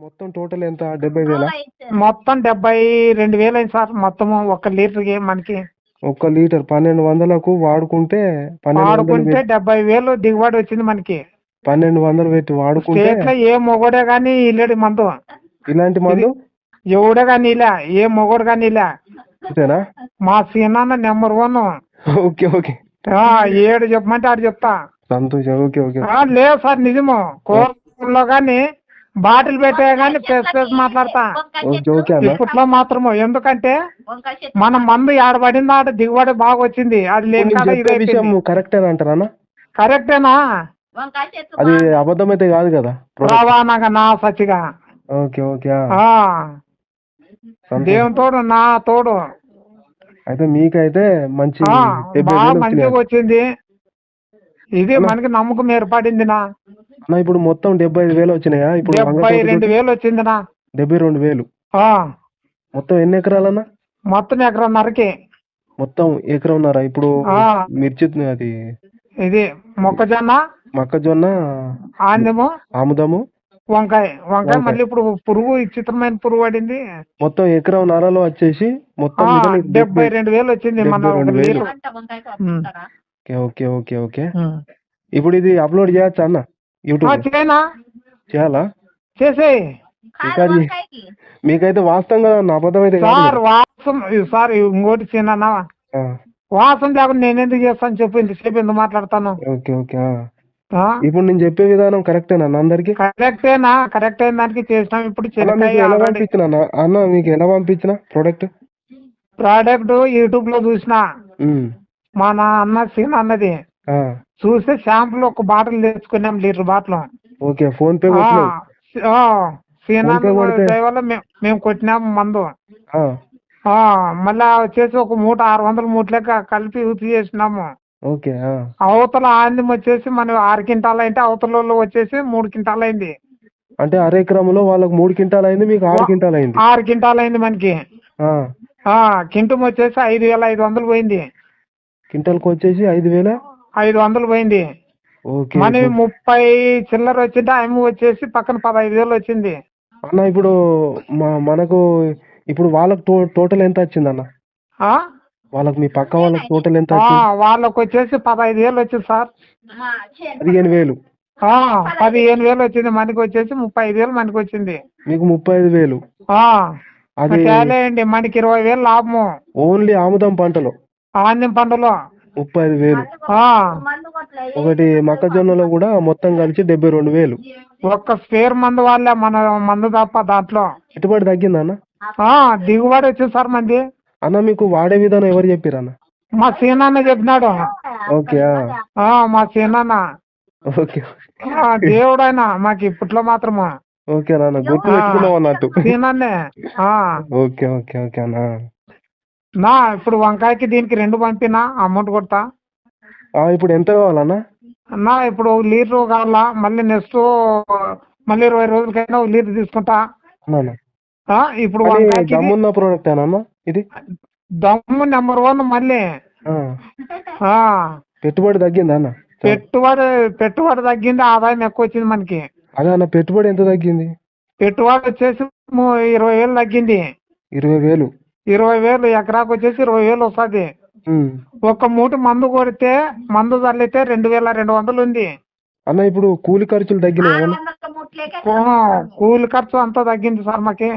మొత్తం టోటల్ ఎంత? డెబ్బై వేల? మొత్తం డెబ్బై రెండు వేలు అయింది సార్. మొత్తము ఒక లీటర్కి మనకి ఒక్క లీటర్ పన్నెండు వందలకు వాడుకుంటే వాడుకుంటే డెబ్బై వేలు దిగుబడి వచ్చింది మనకి. పన్నెండు వందలు పెట్టి వాడుకుంటే ఏ మొగోడే కానీ ఇల్లేడు మందు. ఇలాంటి మందు? ఎవడే కానీ ఇలా ఏ మొగోడు కానీ ఇలా అంతేనా? మా Seenanna number one. Okay okay. ఆ, ఏడు చెప్పమంటే ఆడు చెప్తా. సంతోషం. Okay okay. ఆ, లేదు సార్ నిజము. కోర్టులో కానీ బాటిల్ పెట్టే కానీ ప్రెస్ ప్రెస్ మాట్లాడతా. ఇప్పట్లో మాత్రము ఎందుకంటే మన మందు ఏడబడింది ఆడ దిగుబడి బాగా వచ్చింది అది లేని నేను కాడ చెప్పే విషయం ఇది కరెక్టేనా? అంటారా అన్న కరెక్టేనా అది అబద్ధం అయితే కాదు కదా. రవాణాగా నా సచిగా. Okay okay. దేవుని తోడు నా తోడు. అయితే మీకైతే మంచి మంచిగా వచ్చింది. ఇది మనకి నమ్మకం ఏర్పడింది నా అన్న ఇప్పుడు మొత్తం డెబ్బై ఐదు వేలు వచ్చినాయా? ఇప్పుడు డెబ్బై రెండు వేలు వచ్చింది నా డెబ్బై రెండు వేలు. మొత్తం ఎన్ని ఎకరాలన్నా? మొత్తం ఎకరన్నరకి. మొత్తం ఎకరంన్నారా. ఇప్పుడు. మిర్చి అది ఇది మొక్కజొన్న మొక్కజొన్న ఆందము ఆముదము. వంకాయ. వంకాయ. మళ్ళీ ఇప్పుడు పురుగు విచిత్రమైన పురుగు పడింది. మొత్తం ఎకరం నరలో వచ్చేసి మొత్తం డెబ్బై రెండు వేలు వచ్చింది మన. Okay okay okay. ఓకే. ఇప్పుడు ఇది అప్లోడ్ చేయొచ్చా అన్న? యూట్యూబ్ చేయనా చేయాలా? మీకైతే వాస్తవంగా నా అబద్ధం అయితే కాదు సార్? వాసం సార్ ఇంకోటి చిన్న వాసం లేకుండా నేను ఎందుకు చేస్తాను చెప్పు ఇంతసేపు ఎందుకు మాట్లాడతాను? Okay okay? ఇప్పుడు నేను చెప్పే విధానం కరెక్టేనా అన్న అందరికి? కరెక్టేనా కరెక్ట్ అయిన దానికి చేసినాం ఇప్పుడు ఎలా పంపించిన అన్న? అన్న మీకు ఎలా పంపించిన ప్రోడక్ట్ ప్రోడక్ట్ యూట్యూబ్లో చూసిన మా నా అన్న సీన్ అన్నది. చూస్తే షాంపూలు ఒక బాటిల్ తెచ్చుకున్నాం litre bottle okay PhonePe వల్ల మేము కొట్టినాము మందు. మళ్ళా వచ్చేసి ఒక మూట ఆరు వందల మూట లెక్క కలిపి యూజ్ చేసినాము. ఓకే. అవతల ఆంది వచ్చేసి మనం ఆరు క్వింటాలు అయితే అవతల వచ్చేసి మూడు క్వింటాలు అయింది అంటే అర ఎకరంలో వాళ్ళకి మూడు క్వింటాల్ అయింది మీకు ఆరు క్వింటాల్ అయింది ఆరు క్వింటాలు అయింది మనకి కింటం వచ్చేసి ఐదు వేల ఐదు వందలు పోయింది. క్వింటాల్కి వచ్చేసి ఐదు వేల ఐదు వందలు పోయింది. ఓకే. మన ముప్పై చిల్లర వచ్చింటే ఆమె వచ్చేసి పక్కన పదహైదు వేలు వచ్చింది. అన్న ఇప్పుడు మనకు ఇప్పుడు వాళ్ళకి టోటల్ ఎంత వచ్చింది అన్న? ఆ? వాళ్ళకి మీ పక్క వాళ్ళకి టోటల్ ఎంత ఆ, వచ్చింది? వాళ్ళకి వచ్చేసి పదహైదు వేలు వచ్చింది సార్. పదిహేను వేలు. ఆ, పదిహేను వేలు వచ్చింది. మనకి వచ్చేసి ముప్పై ఐదు వేలు మనకి వచ్చింది. మీకు ముప్పై ఐదు వేలు. ఆ, అది తేలేయండి మనకి ఇరవై వేలు లాభము. ఓన్లీ ఆముదం పంటలో. ఆంధ్యం పండులో ముప్పై ఐదు వేలు. ఆ, ఒకటి మొక్కజొన్నలో కూడా మొత్తం కలిసి డెబ్బై రెండు వేలు. ఒక్క స్పేర్ మందు వాళ్ళే మన మందు తప్ప దాంట్లో. పెట్టుబడి తగ్గిందా అన్న? ఆ, దిగుబడి వచ్చింది సార్ మంది. అన్న మీకు వాడే విధానం ఎవరు చెప్పారు అన్న? మా సీనాన్న చెప్పినాడు. ఓకే మా సీనాన్న. ఓకే. ఆ, దేవుడైనా మాకు ఇప్పట్లో మాత్రము. ఓకే నాన్న గుర్తు పెట్టుకున్నావు అన్నట్టు. సీనాన్నే. ఓకే ఓకే ఓకే అన్న. నా ఇప్పుడు వంకాయకి దీనికి రెండు పంపినా అమౌంట్ కొడతా. ఆ, ఇప్పుడు ఎంత కావాలన్నా? అన్నా ఇప్పుడు ఒక లీటర్ కావాలా మళ్ళీ నెక్స్ట్ మళ్ళీ ఇరవై రోజులకైనా ఒక లీటర్ తీసుకుంటా. ఆ, ఇప్పుడు అది వంకాయకి ఇది దమ్మున్న ప్రోడక్ట్ అన్న ఇది? దమ్ము నెంబర్ వన్ మళ్ళీ. ఆ, ఆ, పెట్టుబడి తగ్గిందా అన్న? పెట్టుబడి పెట్టుబడి తగ్గింది ఆదాయం ఎక్కువ వచ్చింది మనకి. అదే అన్న పెట్టుబడి ఎంత తగ్గింది? పెట్టుబడి వచ్చేసి ము- ఇరవై వేలు తగ్గింది. ఇరవై వేలు. ఇరవై వేలు ఎకరాకు వచ్చేసి ఇరవై వేలు వస్తుంది. ఉమ్. ఒక మూట మందు కొడితే మందు చల్లితే రెండు వేల రెండు వందలు ఉంది. అన్న ఇప్పుడు కూలి ఖర్చులు తగ్గినాయి? కూలి ఖర్చు అంతా తగ్గింది సార్ మాకి.